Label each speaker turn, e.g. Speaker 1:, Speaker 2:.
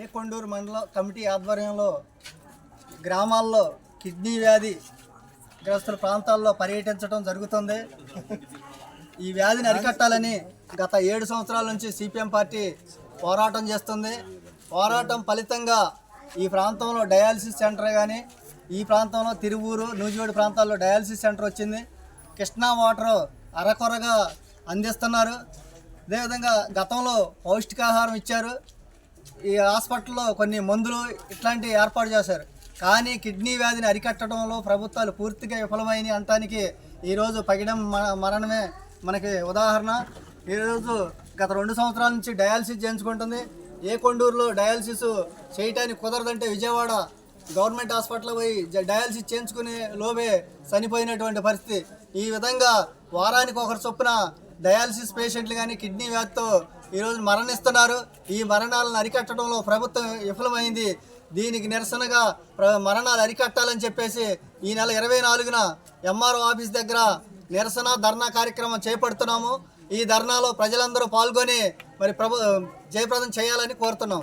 Speaker 1: ఏ కొండూరు మండల కమిటీ ఆధ్వర్యంలో గ్రామాల్లో కిడ్నీ వ్యాధి గ్రస్తుల ప్రాంతాల్లో పర్యటించడం జరుగుతుంది. ఈ వ్యాధిని అరికట్టాలని గత ఏడు సంవత్సరాల నుంచి సిపిఎం పార్టీ పోరాటం చేస్తుంది. పోరాటం ఫలితంగా ఈ ప్రాంతంలో డయాలసిస్ సెంటర్ కానీ ఈ ప్రాంతంలో తిరువూరు నూజివేడు ప్రాంతాల్లో డయాలసిస్ సెంటర్ వచ్చింది. కృష్ణా వాటర్ అరకొరగా అందిస్తున్నారు. అదేవిధంగా గతంలో పౌష్టికాహారం ఇచ్చారు. ఈ హాస్పిటల్లో కొన్ని మందులు ఇట్లాంటివి ఏర్పాటు చేశారు. కానీ కిడ్నీ వ్యాధిని అరికట్టడంలో ప్రభుత్వాలు పూర్తిగా విఫలమైన అనటానికి ఈరోజు పగిడం మ- మరణమే మనకి ఉదాహరణ. ఈరోజు గత రెండు సంవత్సరాల నుంచి డయాలసిస్ చేయించుకుంటుంది. ఏ కొండూరులో డయాలసిస్ చేయటానికి కుదరదంటే విజయవాడ గవర్నమెంట్ హాస్పిటల్ పోయి డయాలసిస్ చేయించుకునే లోపే చనిపోయినటువంటి పరిస్థితి. ఈ విధంగా వారానికి ఒకరి చొప్పున డయాలసిస్ పేషెంట్లు కానీ కిడ్నీ వ్యాధితో ఈరోజు మరణిస్తున్నారు. ఈ మరణాలను అరికట్టడంలో ప్రభుత్వం విఫలమైంది. దీనికి నిరసనగా ప్ర- మరణాలు అరికట్టాలని చెప్పేసి ఈ నెల ఇరవై నాలుగున ఎంఆర్ఓ ఆఫీస్ దగ్గర నిరసన ధర్నా కార్యక్రమం చేపడుతున్నాము. ఈ ధర్నాలో ప్రజలందరూ పాల్గొని మరి ప్రభు జయప్రదం చేయాలని కోరుతున్నాం.